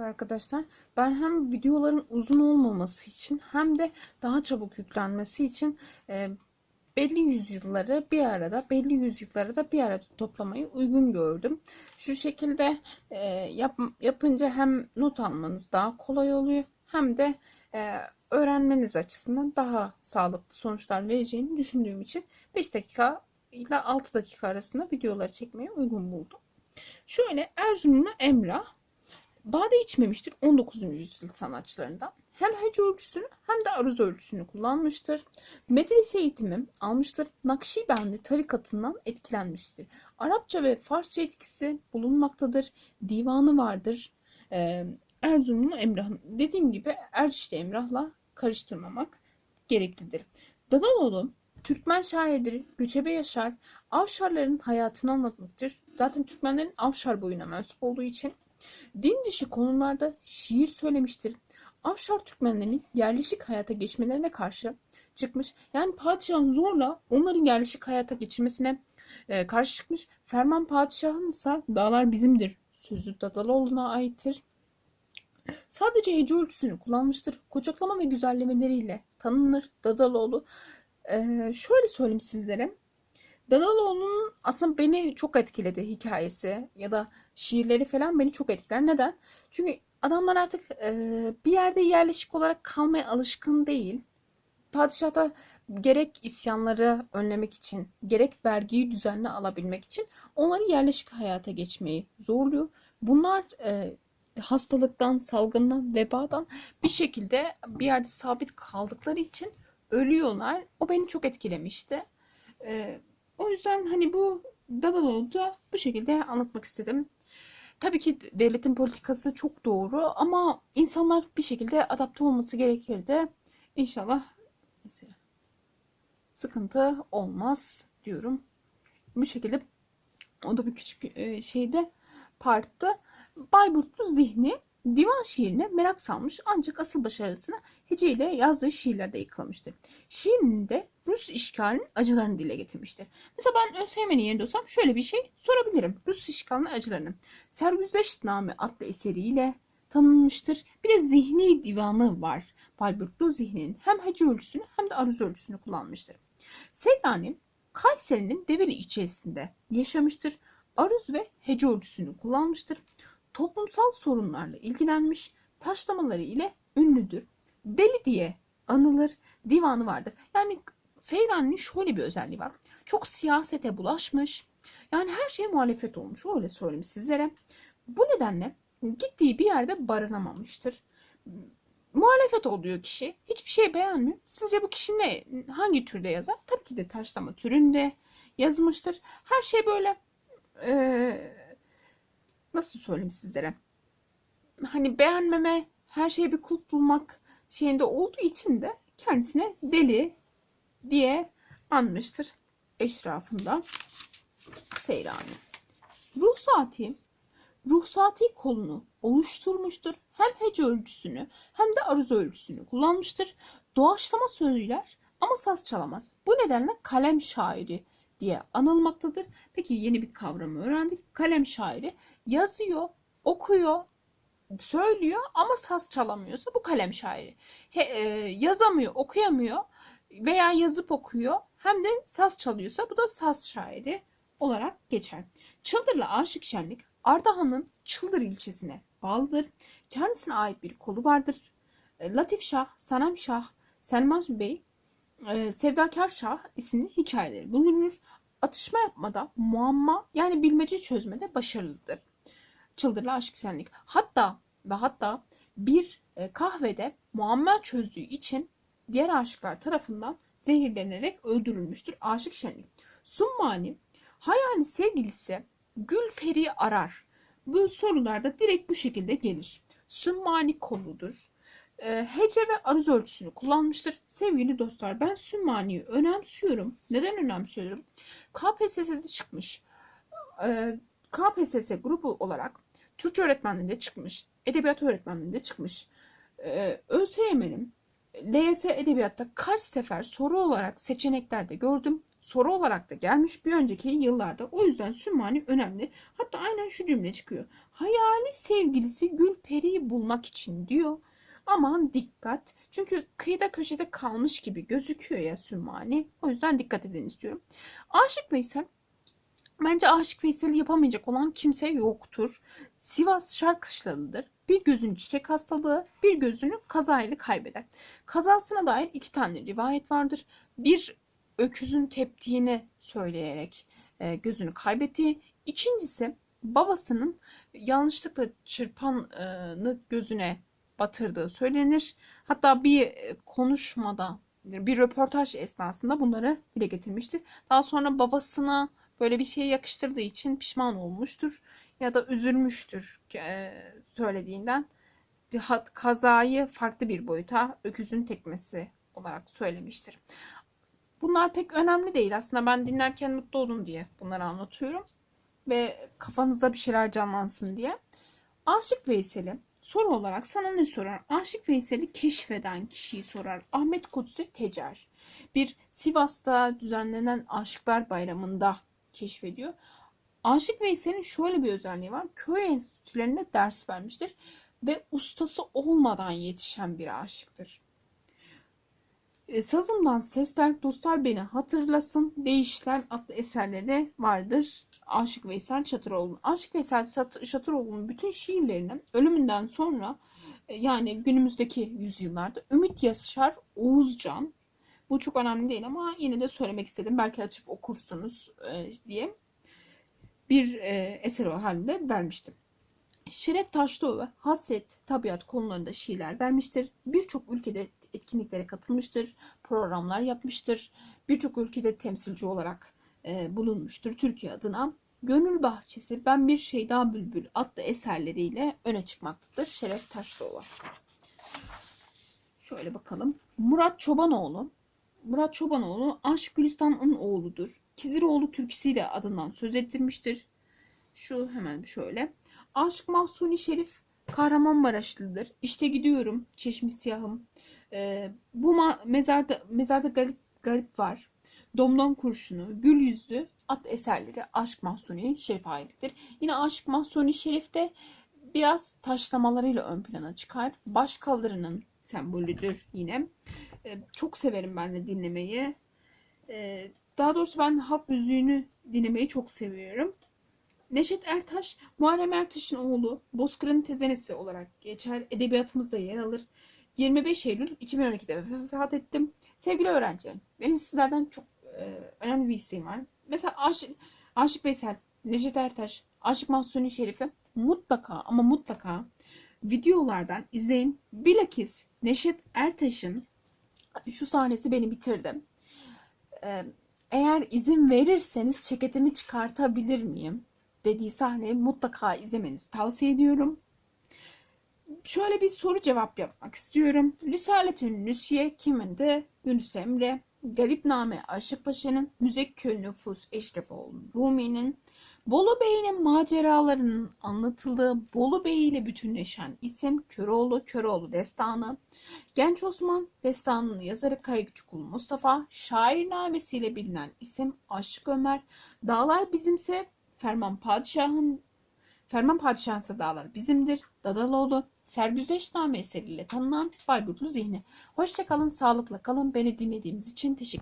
Merhaba arkadaşlar. Ben hem videoların uzun olmaması için hem de daha çabuk yüklenmesi için e, belli yüzyılları bir arada, belli yüzyılları da bir arada toplamayı uygun gördüm. Şu şekilde e, yap, yapınca hem not almanız daha kolay oluyor hem de e, öğrenmeniz açısından daha sağlıklı sonuçlar vereceğini düşündüğüm için 5 dakika ile 6 dakika arasında videoları çekmeye uygun buldum. Şöyle Erzurumlu Emrah Bade içmemiştir 19. yüzyıl sanatçılarından. Hem hece ölçüsünü hem de aruz ölçüsünü kullanmıştır. Medrese eğitimi almıştır. Nakşibendi tarikatından etkilenmiştir. Arapça ve Farsça etkisi bulunmaktadır. Divanı vardır. Ee, Erzurumlu Emrah dediğim gibi Erciş'te Emrah'la karıştırmamak gereklidir. Dadaloğlu Türkmen şairdir, göçebe yaşar, Avşarların hayatını anlatmaktır. Zaten Türkmenlerin Avşar boyuna mensup olduğu için din dışı konularda şiir söylemiştir. Avşar Türkmenlerinin yerleşik hayata geçmelerine karşı çıkmış. Yani padişahın zorla onların yerleşik hayata geçirmesine e, karşı çıkmış. Ferman padişahın ise dağlar bizimdir sözü Dadaloğlu'na aittir. Sadece hece ölçüsünü kullanmıştır. Koçaklama ve güzellemeleriyle tanınır Dadaloğlu. Ee, şöyle söyleyeyim sizlere. Dadaloğlu'nun aslında beni çok etkiledi hikayesi ya da şiirleri falan beni çok etkiler. Neden? Çünkü adamlar artık e, bir yerde yerleşik olarak kalmaya alışkın değil. Padişah da gerek isyanları önlemek için, gerek vergiyi düzenli alabilmek için onları yerleşik hayata geçmeyi zorluyor. Bunlar e, hastalıktan, salgından, vebadan bir şekilde bir yerde sabit kaldıkları için ölüyorlar. O beni çok etkilemişti. E, o yüzden hani bu Dadaloğlu da bu şekilde anlatmak istedim. Tabii ki devletin politikası çok doğru ama insanlar bir şekilde adapte olması gerekirdi. İnşallah mesela sıkıntı olmaz diyorum. Bu şekilde o da bir küçük e, şeyde parttı. Bayburtlu zihni divan şiirine merak salmış ancak asıl başarısını heceyle yazdığı şiirlerde yıkılmıştır. Şiirinde Rus işgalinin acılarını dile getirmiştir. Mesela ben ÖSYM'nin yerinde olsam şöyle bir şey sorabilirim. Rus işgalinin acılarını. Sergüzeştname adlı eseriyle tanınmıştır. Bir de zihni divanı var. Bayburtlu zihninin hem hece ölçüsünü hem de aruz ölçüsünü kullanmıştır. Seyrani Kayseri'nin Develi ilçesinde yaşamıştır. Aruz ve hece ölçüsünü kullanmıştır. Toplumsal sorunlarla ilgilenmiş, taşlamaları ile ünlüdür. Deli diye anılır, divanı vardır. Yani Seyrani'nin şöyle bir özelliği var. Çok siyasete bulaşmış. Yani her şeye muhalefet olmuş. Öyle söyleyeyim sizlere. Bu nedenle gittiği bir yerde barınamamıştır. Muhalefet oluyor kişi. Hiçbir şey beğenmiyor. Sizce bu kişi ne? Hangi türde yazar? Tabii ki de taşlama türünde yazmıştır. Her şey böyle ee, nasıl söyleyeyim sizlere? Hani beğenmeme, her şeye bir kulp bulmak şeyinde olduğu için de kendisine deli diye anmıştır eşrafında Seyrani. Ruhsati, ruhsati kolunu oluşturmuştur. Hem hece ölçüsünü hem de aruz ölçüsünü kullanmıştır. Doğaçlama söyler ama saz çalamaz. Bu nedenle kalem şairi diye anılmaktadır. Peki yeni bir kavramı öğrendik. Kalem şairi yazıyor, okuyor, söylüyor ama saz çalamıyorsa bu kalem şairi. He, e, yazamıyor, okuyamıyor veya yazıp okuyor hem de saz çalıyorsa bu da saz şairi olarak geçer. Çıldır'la Aşık Şenlik Ardahan'ın Çıldır ilçesine bağlıdır. Kendisine ait bir kolu vardır. E, Latif Şah, Sanem Şah, Selman Bey, e, Sevdakar Şah isimli hikayeleri bulunur. Atışma yapmada, muamma yani bilmece çözmede başarılıdır. Çıldırlı aşk senlik. Hatta ve hatta bir e, kahvede muamma çözdüğü için diğer aşıklar tarafından zehirlenerek öldürülmüştür. Aşık Şenlik. Summani hayali sevgilisi Gülperi arar. Bu sorularda direkt bu şekilde gelir. Sümmani koludur. E, hece ve aruz ölçüsünü kullanmıştır. Sevgili dostlar ben Sümmani'yi önemsiyorum. Neden önemsiyorum? KPSS'de çıkmış. E, KPSS grubu olarak Türkçe öğretmenliğinde çıkmış. Edebiyat öğretmenliğinde çıkmış. E, ÖSYM'nin LYS Edebiyat'ta kaç sefer soru olarak seçeneklerde gördüm. Soru olarak da gelmiş bir önceki yıllarda. O yüzden Sümmani önemli. Hatta aynen şu cümle çıkıyor. Hayali sevgilisi Gülperi'yi bulmak için diyor. Aman dikkat. Çünkü kıyıda köşede kalmış gibi gözüküyor ya Sümmani. O yüzden dikkat edin istiyorum. Aşık Veysel Bence Aşık Veysel'i yapamayacak olan kimse yoktur. Sivas Şarkışlalıdır. Bir gözün çiçek hastalığı, bir gözünü kazayla kaybeder. Kazasına dair iki tane rivayet vardır. Bir öküzün teptiğini söyleyerek e, gözünü kaybettiği. İkincisi babasının yanlışlıkla çırpanı gözüne batırdığı söylenir. Hatta bir e, konuşmada, bir röportaj esnasında bunları dile getirmiştir. Daha sonra babasına böyle bir şey yakıştırdığı için pişman olmuştur ya da üzülmüştür e, söylediğinden. Bir hat, kazayı farklı bir boyuta öküzün tekmesi olarak söylemiştir. Bunlar pek önemli değil. Aslında ben dinlerken mutlu olun diye bunları anlatıyorum. Ve kafanızda bir şeyler canlansın diye. Aşık Veysel'i soru olarak sana ne sorar? Aşık Veysel'i keşfeden kişiyi sorar. Ahmet Kutsi Tecer. Bir Sivas'ta düzenlenen Aşıklar Bayramı'nda keşfediyor. Aşık Veysel'in şöyle bir özelliği var. Köy enstitülerinde ders vermiştir ve ustası olmadan yetişen bir aşıktır. E, Sazımdan sesler dostlar beni hatırlasın. Değişler adlı eserleri vardır. Aşık Veysel Çatıroğlu. Aşık Veysel Çatıroğlu'nun bütün şiirlerini ölümünden sonra e, yani günümüzdeki yüzyıllarda Ümit Yaşar Oğuzcan bu çok önemli değil ama yine de söylemek istedim. Belki açıp okursunuz e, diye bir e, eser halinde vermiştim. Şeref Taşlıoğlu hasret, tabiat konularında şiirler vermiştir. Birçok ülkede etkinliklere katılmıştır, programlar yapmıştır. Birçok ülkede temsilci olarak e, bulunmuştur Türkiye adına. Gönül Bahçesi, Ben Bir Şey Daha Bülbül adlı eserleriyle öne çıkmaktadır Şeref Taşlıoğlu. Şöyle bakalım. Murat Çobanoğlu. Murat Çobanoğlu Aşk Gülistan'ın oğludur. Kiziroğlu türküsüyle adından söz ettirmiştir. Şu hemen şöyle. Aşık Mahsuni Şerif Kahramanmaraşlıdır. İşte gidiyorum Çeşmi Siyahım. Ee, bu mezarda mezarda garip, garip var. Domdom kurşunu, gül yüzlü at eserleri Aşık Mahsuni Şerif'e aittir. Yine Aşık Mahsuni Şerif de biraz taşlamalarıyla ön plana çıkar. Baş kaldırının sembolüdür yine. Ee, çok severim ben de dinlemeyi. Ee, daha doğrusu ben halk müziğini dinlemeyi çok seviyorum. Neşet Ertaş, Muharrem Ertaş'ın oğlu, Bozkır'ın tezenesi olarak geçer. Edebiyatımızda yer alır. 25 Eylül 2012'de vefat ettim. Sevgili öğrencilerim, benim sizlerden çok e, önemli bir isteğim var. Mesela Aşık, Aşık Veysel, Neşet Ertaş, Aşık Mahsuni Şerif'i mutlaka ama mutlaka videolardan izleyin. Bilakis Neşet Ertaş'ın şu sahnesi beni bitirdi. Ee, eğer izin verirseniz ceketimi çıkartabilir miyim? dediği sahneyi mutlaka izlemenizi tavsiye ediyorum. Şöyle bir soru cevap yapmak istiyorum. Risaletün Nüsiye kiminde? Yunus Emre. Garipname Aşık Paşa'nın, Müzekkül Nüfus Eşrefoğlu Rumi'nin, Bolu Bey'in maceralarının anlatıldığı Bolu Bey ile bütünleşen isim Köroğlu Köroğlu Destanı, Genç Osman Destanı'nın yazarı Kayıkçıkul Mustafa, şairnamesiyle bilinen isim Aşık Ömer, Dağlar Bizimse Ferman Padişah'ın Ferman Padişah'ın dağlar bizimdir. Dadaloğlu, Sergüzeşname eseriyle tanınan Bayburtlu Zihni. Hoşçakalın, sağlıkla kalın. Beni dinlediğiniz için teşekkür